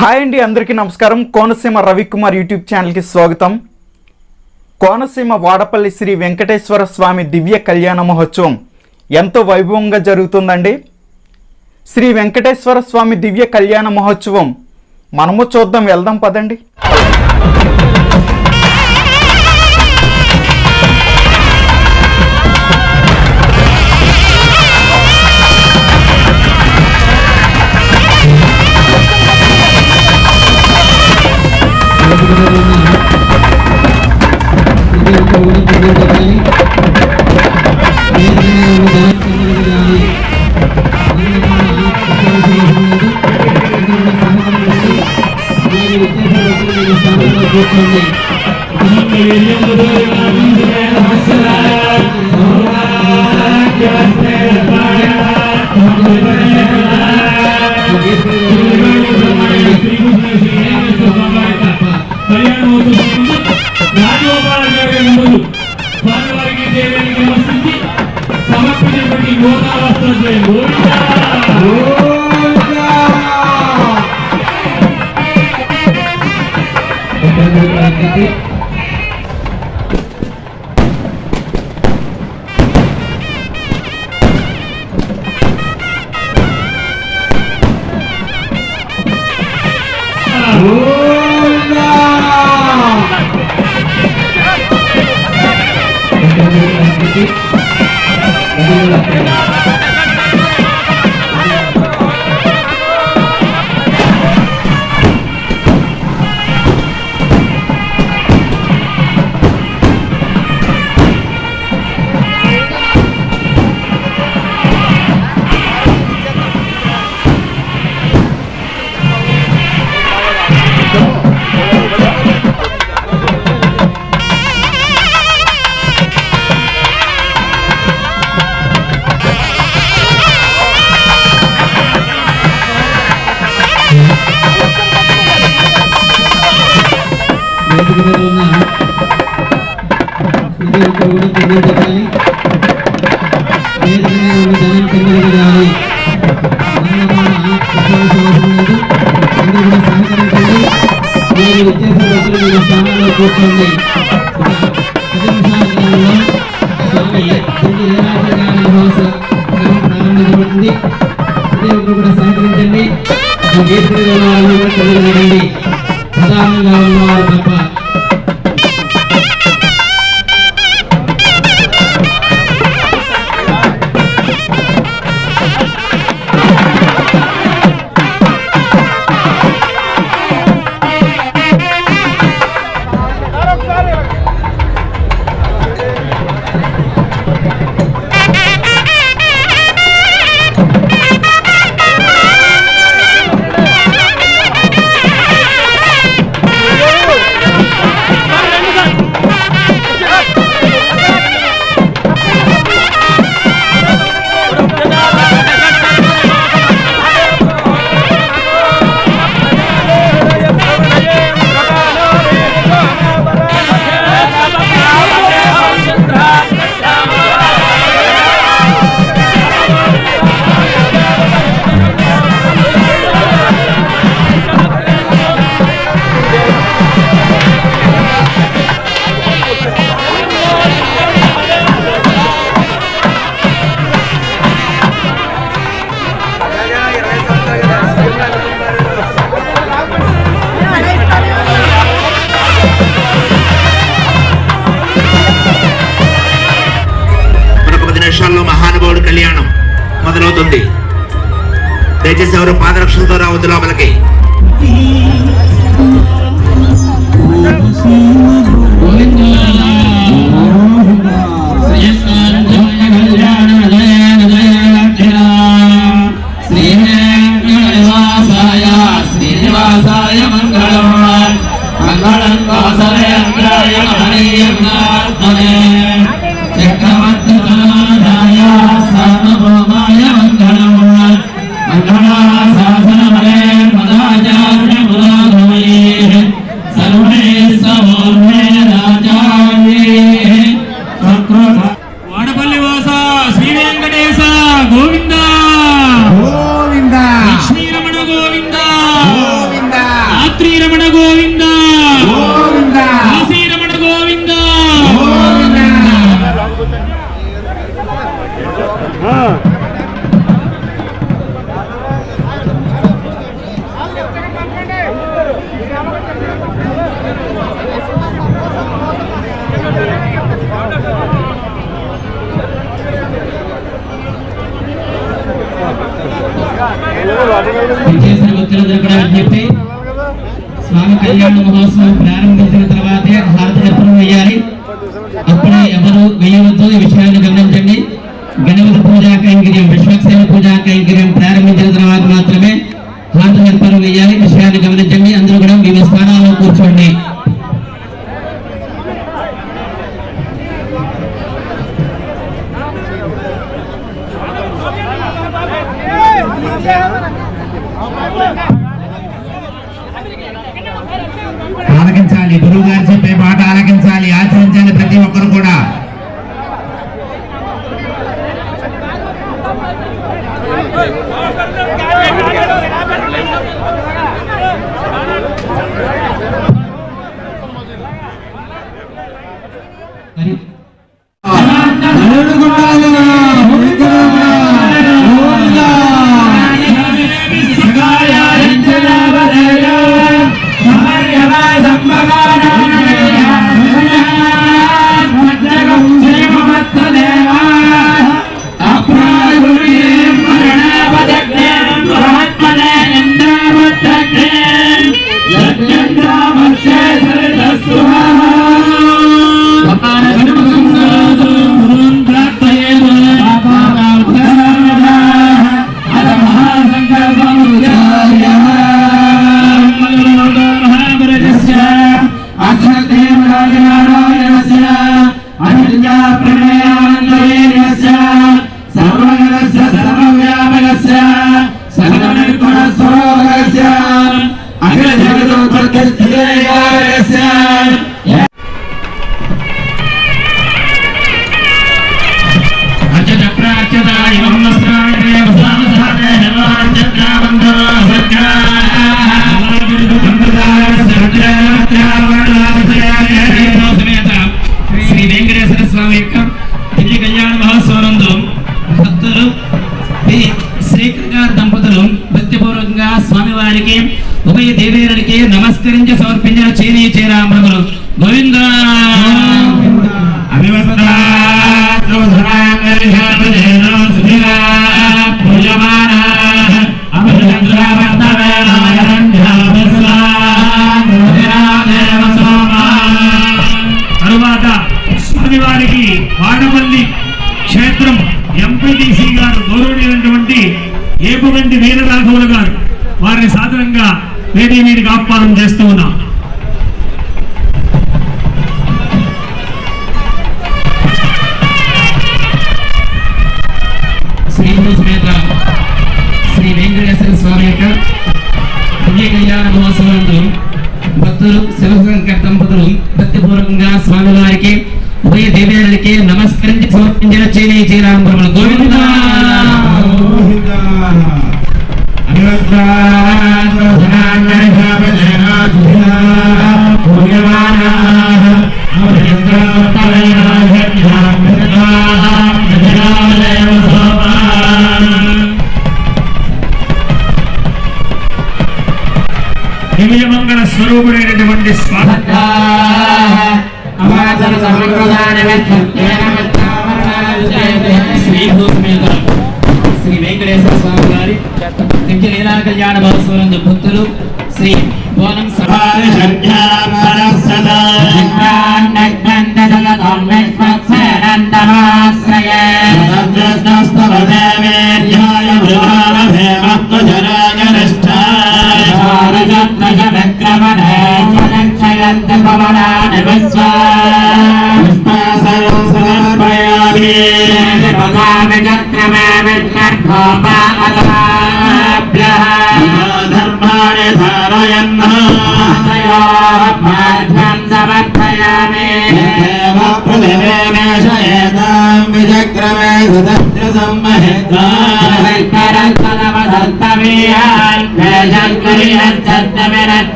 Hi అండి అందరికీ నమస్కారం. కోనసీమ రవికుమార్ యూట్యూబ్ ఛానల్కి స్వాగతం. కోనసీమ వాడపల్లి శ్రీ వెంకటేశ్వర స్వామి దివ్య కళ్యాణ మహోత్సవం ఎంతో వైభవంగా జరుగుతుందండి. శ్రీ వెంకటేశ్వర స్వామి దివ్య కళ్యాణ మహోత్సవం. మనము చూద్దాం వెళ్దాం పదండి. கேட்டிருந்தனாலே చేసిన భక్తులందరూ కూడా విజ్ఞప్తి స్వామి కళ్యాణ మహోత్సవం ప్రారంభించిన తర్వాతే హారతి దర్పణం వేయాలి. అప్పుడే ఎవరు వేయవద్దు ఈ విషయాన్ని గమనించండి. గణపతి పూజా కైంకర్యం విశ్వక్సేన పూజా కైంకర్యం ప్రారంభ తర్వాత మాత్రమే హారతి దర్పణం వేయాలి ఈ విషయాన్ని గమనించండి అందరూ కూడా వివిధ స్థానాల్లో కూర్చోండి ఆలకించాలి గురువు గారు చెప్పే మాట ఆలకించాలి ఆచరించాలి ప్రతి ఒక్కరు కూడా మరి అఖిల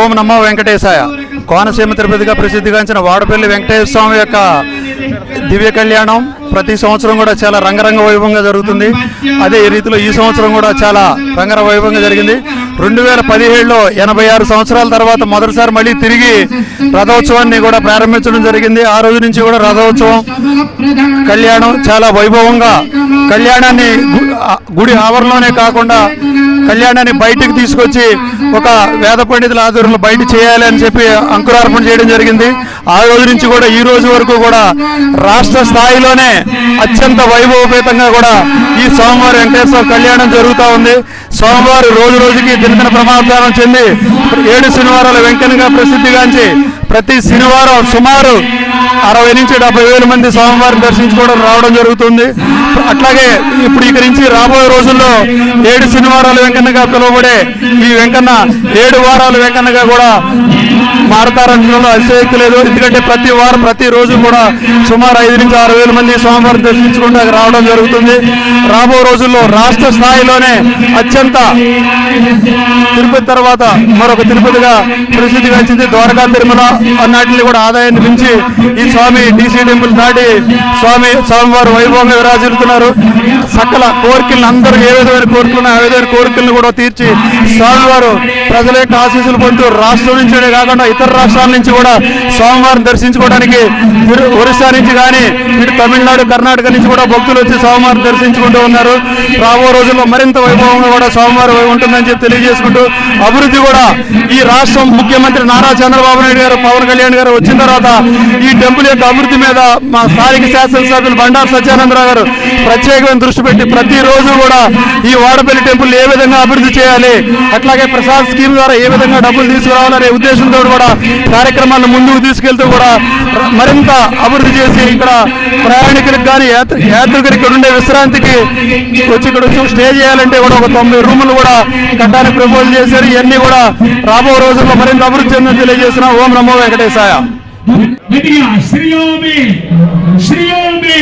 ఓం నమో వెంకటేశాయ. కోనసీమ తిరుపతిగా ప్రసిద్ధిగాంచిన వాడపల్లి వెంకటేశ్వర స్వామి యొక్క దివ్య కళ్యాణం. ప్రతి సంవత్సరం కూడా చాలా రంగరంగ వైభవంగా జరుగుతుంది. అదే ఈ రీతిలో ఈ సంవత్సరం కూడా చాలా రంగరంగ వైభవంగా జరిగింది. రెండు వేల పదిహేడులో ఎనభై ఆరు సంవత్సరాల తర్వాత మొదటిసారి మళ్ళీ తిరిగి రథోత్సవాన్ని కూడా ప్రారంభించడం జరిగింది. ఆ రోజు నుంచి కూడా రథోత్సవం కళ్యాణం చాలా వైభవంగా కళ్యాణాన్ని గుడి ఆవరణలోనే కాకుండా కళ్యాణాన్ని బయటికి తీసుకొచ్చి ఒక వేద పండితుల ఆధ్వర్యంలో బయట చేయాలి అని చెప్పి అంకురార్పణ చేయడం జరిగింది. ఆ రోజు నుంచి కూడా ఈ రోజు వరకు కూడా రాష్ట్ర స్థాయిలోనే అత్యంత వైభవపేతంగా కూడా ఈ సోమవారం వెంకటేశ్వర కళ్యాణం జరుగుతూ ఉంది. సోమవారం రోజు రోజుకి దినదిన ప్రమాదానం చెంది ఏడు శనివారాల వెంకటగా ప్రసిద్ధిగాంచి ప్రతి శనివారం సుమారు అరవై నుంచి డెబ్బై వేల మంది స్వామివారిని దర్శించుకోవడం రావడం జరుగుతుంది. అట్లాగే ఇప్పుడు ఇక్కడి నుంచి రాబోయే రోజుల్లో ఏడు శనివారాలు వెంకన్నగా పిలువబడే ఈ వెంకన్న ఏడు వారాలు వెంకన్నగా కూడా మారతారనడంలో అతిశయక్తి లేదు. ఎందుకంటే ప్రతి వారం ప్రతి రోజు కూడా సుమారు ఐదు నుంచి ఆరు వేల మంది స్వామివారిని దర్శించుకుంటూ రావడం జరుగుతుంది. రాబో రోజుల్లో రాష్ట్ర స్థాయిలోనే అత్యంత తిరుపతి తర్వాత మరొక తిరుపతిగా ప్రసిద్ధిగాంచింది ద్వారకా తిరుమల. అన్నిటిని కూడా ఆదాయాన్ని మించి ఈ స్వామి డీసీ టెంపుల్ దాటి స్వామి స్వామివారు వైభవంగా విరాజిల్లుతున్నారు. సకల కోరికలను అందరూ ఏ విధమైన కోరికలు ఉన్నాయో ఆ విధమైన కోరికలను కూడా తీర్చి స్వామివారు ప్రజల యొక్క ఆశీస్సులు పొందుతూ రాష్ట్రం నుంచే కాకుండా ఇతర రాష్ట్రాల నుంచి కూడా స్వామివారిని దర్శించుకోవడానికి ఒరిస్సా నుంచి కానీ ఇటు తమిళనాడు కర్ణాటక నుంచి కూడా భక్తులు వచ్చి స్వామివారిని దర్శించుకుంటూ ఉన్నారు. రాబో రోజుల్లో మరింత వైభవంగా కూడా స్వామివారు ఉంటుందని చెప్పి తెలియజేసుకుంటూ అభివృద్ధి కూడా ఈ రాష్ట్రం ముఖ్యమంత్రి నారా చంద్రబాబు నాయుడు గారు పవన్ కళ్యాణ్ గారు వచ్చిన తర్వాత ఈ టెంపుల్ యొక్క అభివృద్ధి మీద మా స్థానిక శాసనసభ్యులు బండారు సత్యానందరావు గారు ప్రత్యేకమైన దృష్టి పెట్టి ప్రతిరోజు కూడా ఈ వాడపల్లి టెంపుల్ ఏ విధంగా అభివృద్ధి చేయాలి అట్లాగే ప్రసాద్ స్కీమ్ ద్వారా ఏ విధంగా డబ్బులు తీసుకురావాలనే ఉద్దేశంతో కూడా కార్యక్రమాలను ముందుకు తీసుకెళ్తూ కూడా మరింత అభివృద్ధి చేసి ఇక్కడ ప్రయాణికులకు కానీ యాత్ర యాత్రికులు ఇక్కడ ఉండే విశ్రాంతికి వచ్చి ఇక్కడ వచ్చి స్టే చేయాలంటే కూడా ఒక తొంభై రూములు కూడా కట్టడానికి ప్రపోజ్ చేశారు. ఇవన్నీ కూడా రాబో రోజుల్లో మరింత అభివృద్ధి చెందని తెలియజేసిన ఓం నమో వెంకటేశాయ. గట్టిగా శ్రేయోమే శ్రేయోమే.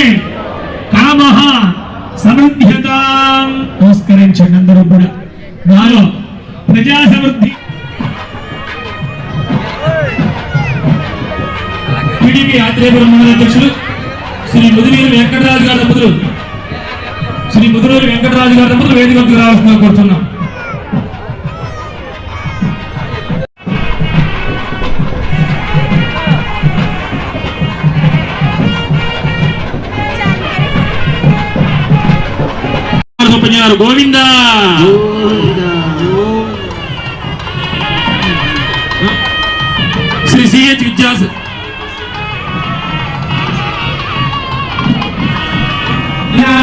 సమృద్ధ్యత. నమస్కరించండి అందరూ కూడా. నాలో ప్రజా సమృద్ధి. టీడీపీ ఆత్రేయపురం మండల అధ్యక్షులు శ్రీ ముదిరేరు వెంకటరాజు గారి దంపతులు శ్రీ ముదిరేరు వెంకటరాజు గారి దంపతులు వేదికకు రావాల్సిందిగా కోరుతున్నాం. పంజారు గోవింద. శ్రీ సిహెచ్ విద్యాస్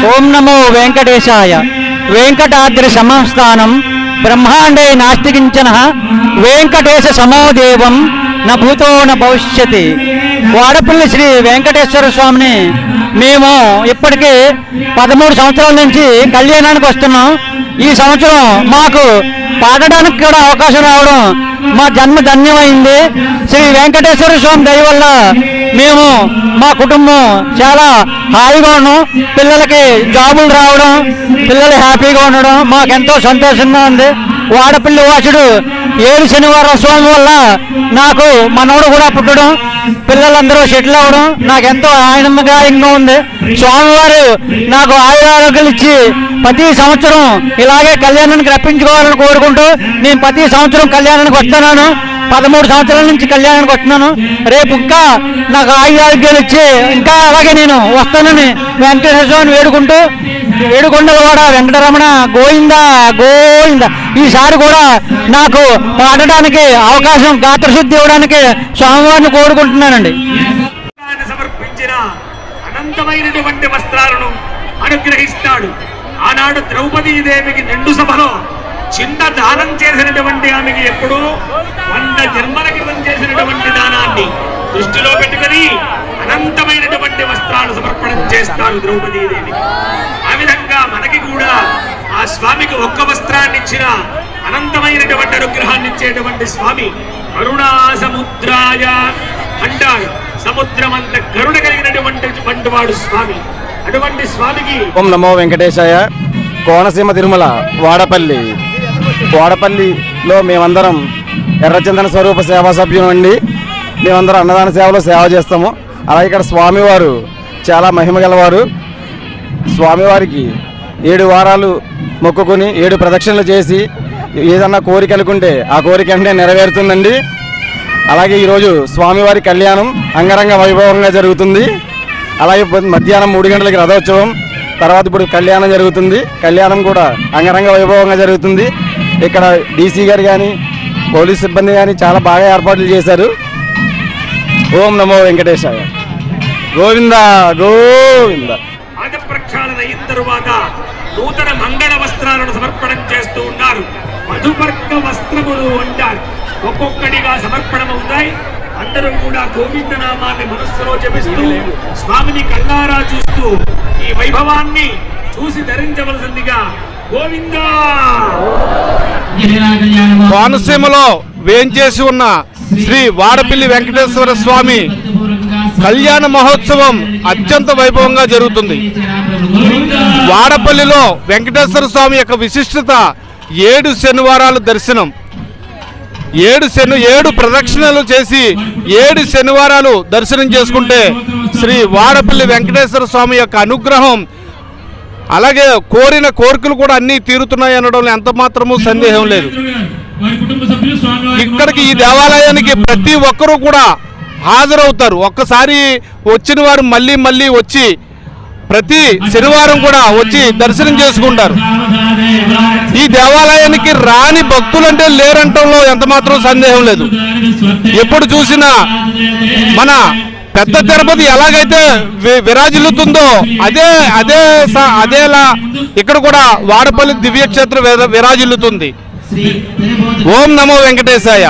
ఓం నమో వెంకటేశాయ. వెంకటాద్రి సమస్థానం. బ్రహ్మాండే నాస్తికించన. వెంకటేశ సమోదేవం. న భూతో న భవిష్యతి. వాడపల్లి శ్రీ వెంకటేశ్వర స్వామిని మేము ఇప్పటికీ పదమూడు సంవత్సరాల నుంచి కళ్యాణానికి వస్తున్నాం. ఈ సంవత్సరం మాకు పాడడానికి కూడా అవకాశం రావడం మా జన్మ ధన్యమైంది. శ్రీ వెంకటేశ్వర స్వామి దయ వల్ల మేము మా కుటుంబం చాలా హాయిగా ఉన్నాం. పిల్లలకి జాబులు రావడం పిల్లలు హ్యాపీగా ఉండడం మాకెంతో సంతోషంగా ఉంది. వాడపల్లి వాసుడు ఏడు శనివారం స్వామి వల్ల నాకు మనవడు కూడా పుట్టడం పిల్లలందరూ సెటిల్ అవ్వడం నాకెంతో ఆనందదాయంగా ఉంది. స్వామివారు నాకు ఆయురారోగ్యాలు ఇచ్చి ప్రతి సంవత్సరం ఇలాగే కళ్యాణానికి రప్పించుకోవాలని కోరుకుంటూ నేను ప్రతి సంవత్సరం కళ్యాణానికి వస్తున్నాను. పదమూడు సంవత్సరాల నుంచి కళ్యాణానికి వస్తున్నాను. రేపు ఇంకా నాకు ఆయురారోగ్యాలు ఇచ్చి ఇంకా అలాగే నేను వస్తానని వెంకటేశ్వర స్వామిని వేడుకుంటూ ఏడుకొండలవాడ వెంకటరమణ గోవింద గోవింద. ఈసారి కూడా నాకు పాడడానికి అవకాశం గాత్రశుద్ధి ఇవ్వడానికి స్వామివారిని కోరుకుంటున్నానండి. సమర్పించిన అనంతమైనటువంటి వస్త్రాలను అనుగ్రహిస్తాడు. ఆనాడు ద్రౌపదీ దేవికి నిండు సభలో చిన్న దానం చేసినటువంటి ఆమెకి ఎప్పుడూ వంద జన్మల క్రితం చేసినటువంటి దానాన్ని దృష్టిలో పెట్టుకొని అనంతమైనటువంటి వస్త్రాలు సమర్పణం చేస్తారు ద్రౌపదీదేవి. ఆ విధంగా మనకి కూడా ఆ స్వామికి ఒక్క వస్త్రాన్ని ఇచ్చిన అనంతమైనటువంటి అనుగ్రహాన్ని ఇచ్చేటువంటి స్వామి కరుణా సముద్రాయ అంటాడు సముద్రం అంత కరుణ కలిగినటువంటి వాడు స్వామి. అటువంటి స్వామికి ఓం నమో వెంకటేశాయ. కోనసీమ తిరుమల వాడపల్లి. వాడపల్లిలో మేమందరం ఎర్రచందన స్వరూప సేవా సభ్యులు అండి. మేమందరం అన్నదాన సేవలో సేవ చేస్తాము. అలాగే ఇక్కడ స్వామివారు చాలా మహిమ గలవారు. స్వామివారికి ఏడు వారాలు మొక్కుకొని ఏడు ప్రదక్షిణలు చేసి ఏదన్నా కోరిక అనుకుంటే ఆ కోరిక అంటే నెరవేరుతుందండి. అలాగే ఈరోజు స్వామివారి కళ్యాణం అంగరంగ వైభవంగా జరుగుతుంది. అలాగే మధ్యాహ్నం మూడు గంటలకి రథోత్సవం తర్వాత ఇప్పుడు కళ్యాణం జరుగుతుంది. కళ్యాణం కూడా అంగరంగ వైభవంగా జరుగుతుంది. ఇక్కడ డీసీ గారు కానీ పోలీస్ సిబ్బంది కానీ చాలా బాగా ఏర్పాట్లు చేశారు. ఓం నమో వెంకటేశాయ. గోవింద గోవింద. పాద ప్రక్షాళన అయిన తరువాత నూతన మంగళ వస్త్రాలను సమర్పణం చేస్తూ ఉన్నారు. మధుపర్క వస్త్రములు అంటారు. ఒక్కొక్కటిగా సమర్పణమవుతాయి. అందరూ కూడా గోవింద నామాన్ని మనస్సులో జపిస్తూ స్వామిని కళ్ళారా చూస్తూ ఈ వైభవాన్ని చూసి ధరించవలసిందిగా గోవిందా! కోనసీమలో వేంచేసి ఉన్న శ్రీ వాడపిల్లి వెంకటేశ్వర స్వామి కళ్యాణ మహోత్సవం అత్యంత వైభవంగా జరుగుతుంది. వాడపల్లిలో వెంకటేశ్వర స్వామి యొక్క విశిష్టత ఏడు శనివారాలు దర్శనం. ఏడు శని ఏడు ప్రదక్షిణలు చేసి ఏడు శనివారాలు దర్శనం చేసుకుంటే శ్రీ వాడపల్లి వెంకటేశ్వర స్వామి యొక్క అనుగ్రహం అలాగే కోరిన కోరికలు కూడా అన్నీ తీరుతున్నాయి అనడంలో ఎంత మాత్రము సందేహం లేదు. ఇక్కడికి ఈ దేవాలయానికి ప్రతి ఒక్కరూ కూడా హాజరవుతారు. ఒక్కసారి వచ్చిన వారు మళ్ళీ మళ్ళీ వచ్చి ప్రతి శనివారం కూడా వచ్చి దర్శనం చేసుకుంటారు. ఈ దేవాలయానికి రాని భక్తులంటే లేరంటంలో ఎంత మాత్రం సందేహం లేదు. ఎప్పుడు చూసినా మన పెద్ద తిరుపతి ఎలాగైతే విరాజిల్లుతుందో అదే అదే అదేలా ఇక్కడ కూడా వాడపల్లి దివ్యక్షేత్రం విర- విరాజిల్లుతుంది. ఓం నమో వెంకటేశాయ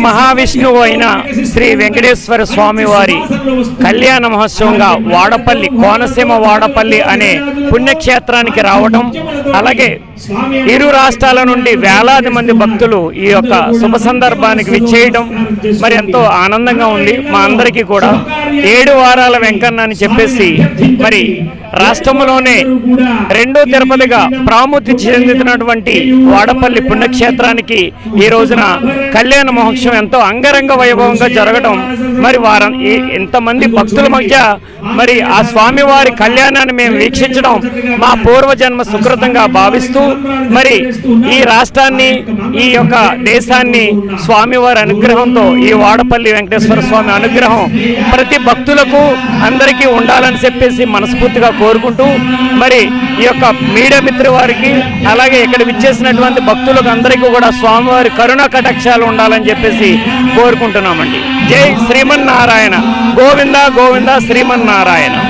మహావిష్ణువు అయిన శ్రీ వెంకటేశ్వర స్వామి వారి కళ్యాణ మహోత్సవంగా వాడపల్లి కోనసీమ వాడపల్లి అనే పుణ్యక్షేత్రానికి రావడం అలాగే ఇరు రాష్ట్రాల నుండి వేలాది మంది భక్తులు ఈ యొక్క శుభ సందర్భానికి విచ్చేయడం మరి ఎంతో ఆనందంగా ఉంది. మా అందరికీ కూడా ఏడు వారాల వెంకన్న అని చెప్పేసి మరి రాష్ట్రంలోనే రెండో తిరుపతిగా ప్రాముఖ్యత చెందుతున్నటువంటి వాడపల్లి పుణ్యక్షేత్రానికి ఈ రోజున కళ్యాణ మహోత్సవం ఎంతో అంగరంగ వైభవంగా జరగడం మరి వారం ఈ- ఇంతమంది భక్తుల మధ్య మరి ఆ స్వామివారి కళ్యాణాన్ని మేము వీక్షించడం మా పూర్వజన్మ సుకృతంగా భావిస్తూ మరి ఈ రాష్ట్రాన్ని ఈ యొక్క దేశాన్ని స్వామివారి అనుగ్రహంతో ఈ వాడపల్లి వెంకటేశ్వర స్వామి అనుగ్రహం ప్రతి భక్తులకు అందరికీ ఉండాలని చెప్పేసి మనస్ఫూర్తిగా కోరుకుంటూ మరి ఈ యొక్క మీడియా మిత్ర వారికి అలాగే ఇక్కడ విచ్చేసినటువంటి భక్తులకు అందరికీ కూడా స్వామివారి కరుణ కటాక్షాలు ఉండాలని చెప్పేసి కోరుకుంటున్నామండి. జై శ్రీమన్నారాయణ. గోవింద గోవింద శ్రీమన్నారాయణ.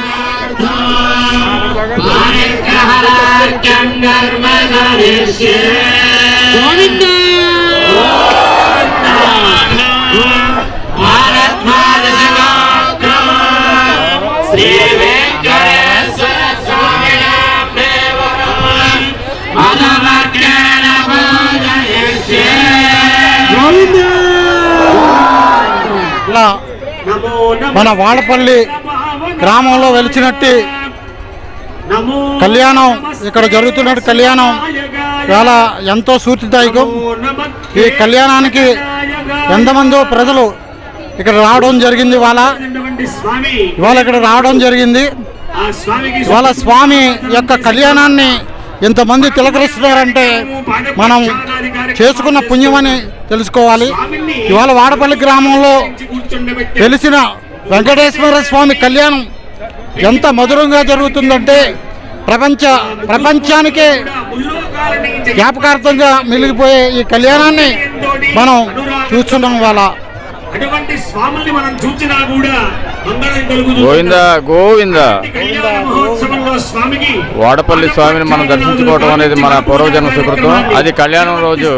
మన వాడపల్లి గ్రామంలో వెలిచినట్టు కళ్యాణం ఇక్కడ జరుగుతున్నట్టు కళ్యాణం చాలా ఎంతో స్ఫూర్తిదాయకం. ఈ కళ్యాణానికి ఎంతమందో ప్రజలు ఇక్కడ రావడం జరిగింది ఇవాళ. ఇవాళ ఇక్కడ రావడం జరిగింది. ఇవాళ స్వామి యొక్క కళ్యాణాన్ని ఇంతమంది తిలకరిస్తున్నారంటే మనం చేసుకున్న పుణ్యమని తెలుసుకోవాలి. ఇవాళ వాడపల్లి గ్రామంలో తెలిసిన వెంకటేశ్వర స్వామి కళ్యాణం ఎంత మధురంగా జరుగుతుందంటే ప్రపంచ ప్రపంచానికే జ్ఞాపకార్థంగా మిగిలిపోయే ఈ కళ్యాణాన్ని మనం చూస్తున్నాం ఇవాళ. అటువంటి స్వాముల్ని మనం చూచినా కూడా మంగళం కలుగుతుంది గోవింద గోవింద. కళ్యాణ మహోత్సవంలో స్వామికి వాడపల్లి స్వామిని మనం దర్శించుకోవడం అనేది మన పూర్వజన్మ సుకృతం. అది కళ్యాణం రోజు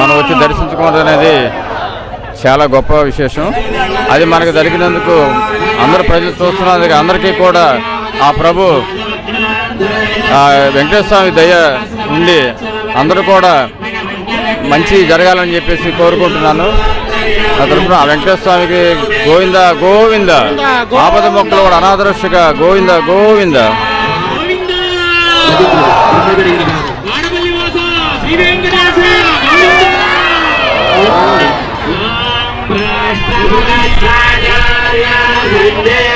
మనం వచ్చి దర్శించుకోవడం అనేది చాలా గొప్ప విశేషం. అది మనకు జరిగినందుకు అందరు ప్రజలు చూస్తున్నందుకు అందరికీ కూడా ఆ ప్రభు ఆ వెంకటేశ్వర స్వామి దయ ఉండి అందరూ కూడా మంచి జరగాలని చెప్పేసి కోరుకుంటున్నాను. ఆ తరపున ఆ వెంకటేశ్వర స్వామికి గోవింద గోవింద. ఆపద మొక్కలు కూడా అనాదృష్టిగా గోవింద గోవింద. శ్రీ వెంకటేశ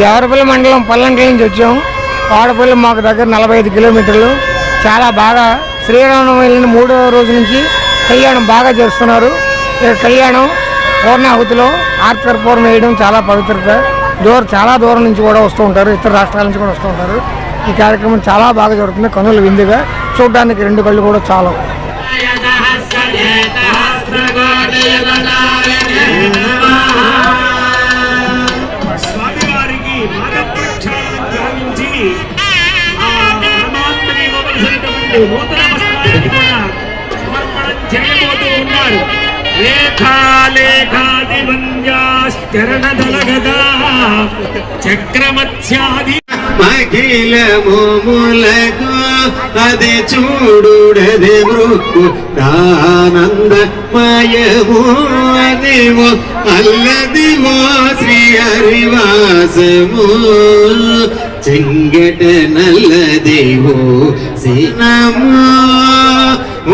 దేవరపల్లి మండలం పల్లంకి నుంచి వచ్చాం. వాడపల్లి మాకు దగ్గర నలభై ఐదు కిలోమీటర్లు. చాలా బాగా శ్రీరామనవమి వెళ్ళిన మూడో రోజు నుంచి కళ్యాణం బాగా చేస్తున్నారు. ఈ కళ్యాణం పూర్ణాహుతిలో ఆర్తర్ పూర్ణ వేయడం చాలా పవిత్రత. దూరం చాలా దూరం నుంచి కూడా వస్తూ ఉంటారు. ఇతర రాష్ట్రాల నుంచి కూడా వస్తూ ఉంటారు. ఈ కార్యక్రమం చాలా బాగా జరుగుతుంది. కనులు విందుగా చూడడానికి రెండు కళ్ళు కూడా చాలా నూతన వస్త్రాన్ని కూడా సమర్పణం చేయబోతూ ఉన్నారు. రేఖాలేఖాది మంజాశ్చరణ దళగదా అది చూడుడది మృక్కు ఆనందమయము అదివో అల్లదివో శ్రీ హరివాసము చెంగట నల్లదివో செய்ய நமோ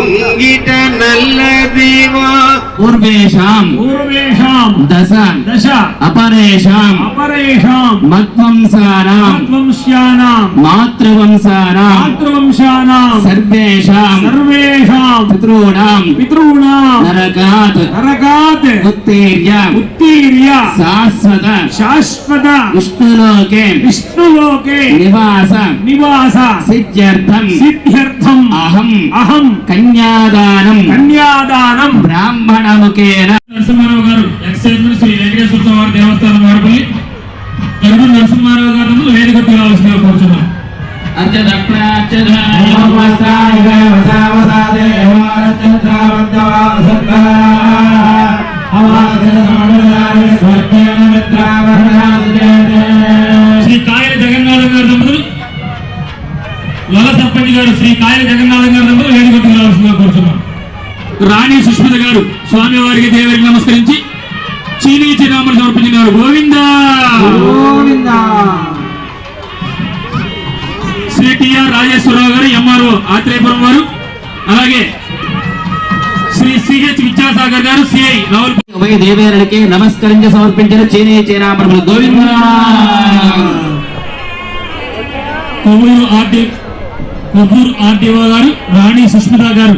உங்கிட்ட நல்ல தேவா. పూర్వేషాం పూర్వేషాం దశ. దశ. అపరేషాం. అపరేషాం. మద్వంసానాం వంశానాం మాతృవంసానాం మాతృవంశానాం. సర్వేషాం. సర్వేషాం. పితॄణాం. పితॄణాం. నరకాత్. నరకాత్. ఉత్తీర్య. ఉత్తీర్య. శాశ్వత. శాశ్వత. విష్ణులోకే. విష్ణులోకే. నివాస. నివాస. సిద్ధ్యర్థం. సిద్ధ్యర్థం. అహం. అహం. కన్యాదానం. కన్యాదానం. బ్రాహ్మణముఖేన నరసింహారావు గారు ఎక్సైజ్మెంట్ శ్రీ వెంకటేశ్వర స్వామి దేవస్థానం వాడపల్లి గరుడు నరసింహారావు గారు వేదిక తీరాల్సిందిగా కోరుచున్నాం అర్చద ప్రార్చద గారు స్వామి వారికి దేవరికి నమస్కరించి చీనీ చిరామలు సమర్పించినారు. గోవింద! శ్రీ టిఆర్ రాజేశ్వరరావు గారు ఎంఆర్ఓ ఆత్రేయపురం వారు అలాగే శ్రీ సిహెచ్ విద్యాసాగర్ గారు సిఐ రావుల్ ఉభయ దేవేరులకి నమస్కరించి సమర్పించిన చేనే చేనామరములు గోవింద! కొవ్వూరు ఆర్టీ కొవ్వూరు ఆర్టీఓ గారు రాణి సుష్మిత గారు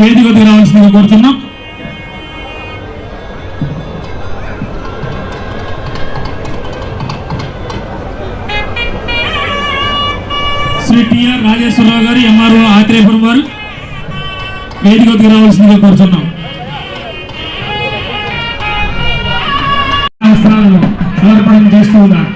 వేదిక తీరాల్సిందిగా కోరుతున్నాం. శ్రీ టిఆర్ రాజేశ్వరరావు గారు ఎంఆర్ఓ ఆత్రేపురం వారు వేదిక తీరాల్సిందిగా కోరుతున్నాం. సమర్పణం చేస్తూ ఉన్నారు.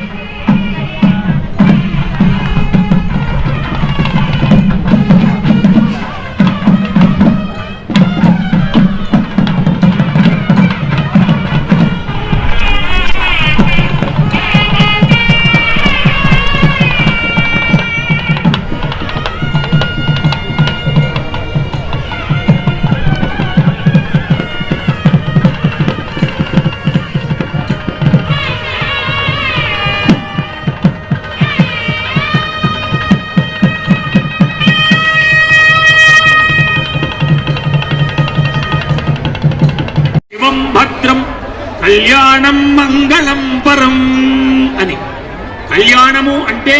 కళ్యాణం మంగళం పరం అని. కళ్యాణము అంటే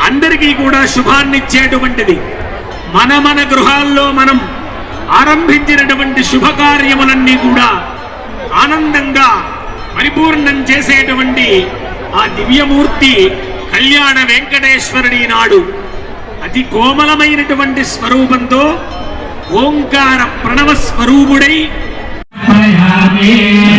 అందరికీ కూడా శుభాన్నిచ్చేటువంటిది. మన మన గృహాల్లో మనం ఆరంభించినటువంటి శుభకార్యములన్నీ కూడా ఆనందంగా పరిపూర్ణం చేసేటువంటి ఆ దివ్యమూర్తి కళ్యాణ వెంకటేశ్వరుడి నాడు అతి కోమలమైనటువంటి స్వరూపంతో ఓంకార ప్రణవ స్వరూపుడై Happy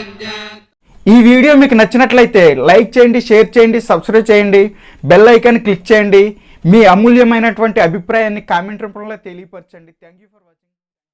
ఈ వీడియో మీకు నచ్చినట్లయితే లైక్ చేయండి షేర్ చేయండి సబ్స్క్రైబ్ చేయండి బెల్ ఐకాన్ క్లిక్ చేయండి. మీ అమూల్యమైనటువంటి అభిప్రాయాన్ని కామెంట్ రూపంలో తెలియపరచండి. Thank you for